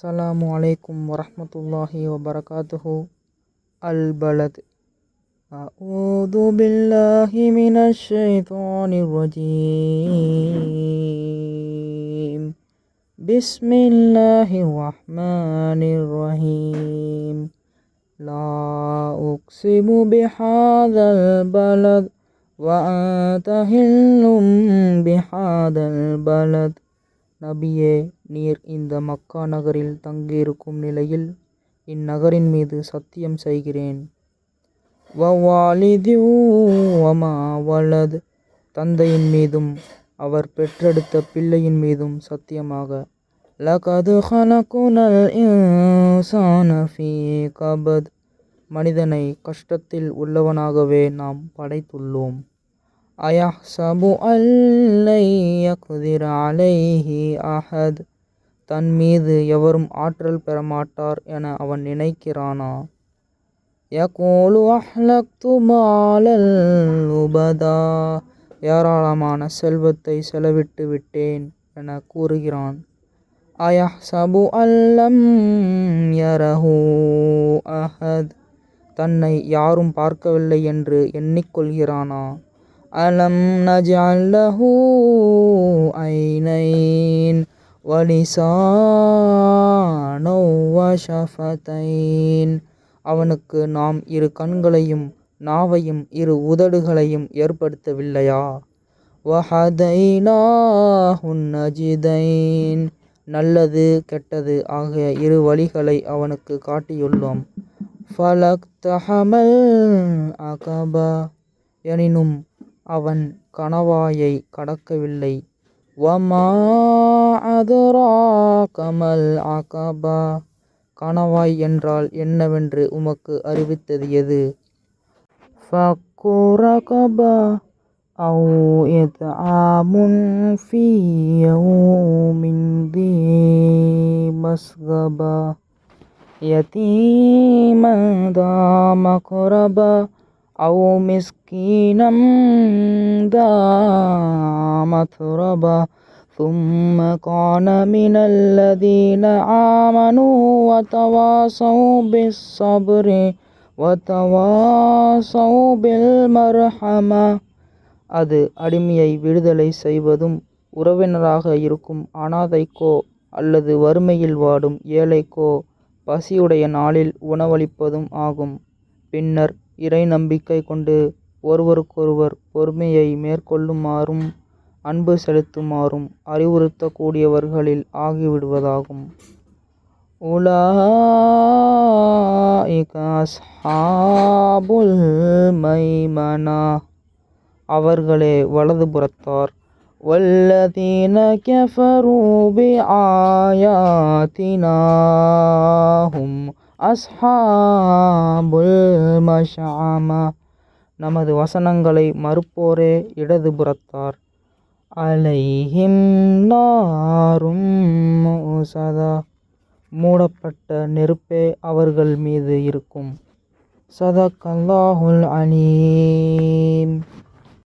السلام عليكم ورحمة الله وبركاته. البلد. أعوذ بالله من الشيطان الرجيم. بسم الله الرحمن الرحيم. لا أقسم بهذا البلد وأنت هل بهذا البلد. நபியே நீர் இந்த மக்கா நகரில் தங்கியிருக்கும் நிலையில் இந்நகரின் மீது சத்தியம் செய்கிறேன். வவாலிதி வலத். தந்தையின் மீதும் அவர் பெற்றெடுத்த பிள்ளையின் மீதும் சத்தியமாக. லகது ஹலகுனல் இன்சான கபத். மனிதனை கஷ்டத்தில் உள்ளவனாகவே நாம் படைத்துள்ளோம். அயஹ்சபு அல்லை யக்திர் அலைஹி அஹத். தன் மீது எவரும் ஆற்றல் பெறமாட்டார் என அவன் நினைக்கிறானா? யகோலு அஹ்லக்து மாலல் உபதா. ஏராளமான செல்வத்தை செலவிட்டு விட்டேன் என கூறுகிறான். அயஹ்சபு அல்லம் யரஹூ அஹத். தன்னை யாரும் பார்க்கவில்லை என்று எண்ணிக்கொள்கிறானா? அலம் நஜஅல் ஐனைன் வலிசானோ வஷஃபதைன் அவனுக்கு நாம் இரு கண்களையும் நாவையும் இரு உதடுகளையும் ஏற்படுத்தவில்லையா? வஹதைனாஹுன் நஜிதைன். நல்லது கெட்டது ஆகிய இரு வழிகளை அவனுக்கு காட்டியுள்ளோம். ஃபலக் தஹமல் அகபா. எனினும் அவன் கணவாயை கடக்கவில்லை. வமா அதுரா கமல் அகபா? கணவாய் என்றால் என்னவென்று உமக்கு அறிவித்தது எது? ஃபக்குரகபா அவு எத் ஆமுன் ஃபீயோமிந்தி மஸ்கபா. யதீமதா மகுரபா أو مسكينا ذا متربة ثم كان من الذين آمنوا وتواصوا بالصبر وتواصوا بالمرحمة அது அடிமையை விடுதலை செய்வதும் உறவினராக இருக்கும் அனாதைக்கோ அல்லது வறுமையில் வாடும் ஏழைக்கோ பசியுடைய நாளில் உணவளிப்பதும் ஆகும் பின்னர் இறை நம்பிக்கை கொண்டு ஒருவருக்கொருவர் பொறுமையை மேற்கொள்ளுமாறும் அன்பு செலுத்துமாறும் அறிவுறுத்தக்கூடியவர்களில் ஆகிவிடுவதாகும். உலாபுல் மைமனா. அவர்களே வலதுபுறத்தார். வல்லதீன கஃபரு பிஆயாத்தினா ஹும் அஸ்ஹாபுல் மஷாமா. நமது வசனங்களை மறுப்போரே இடதுபுறத்தார் அலைஹிம் நாரும் சதா மூடப்பட்ட நெருப்பே அவர்கள் மீது இருக்கும். சதக் அல்லாஹுல் அலீம்.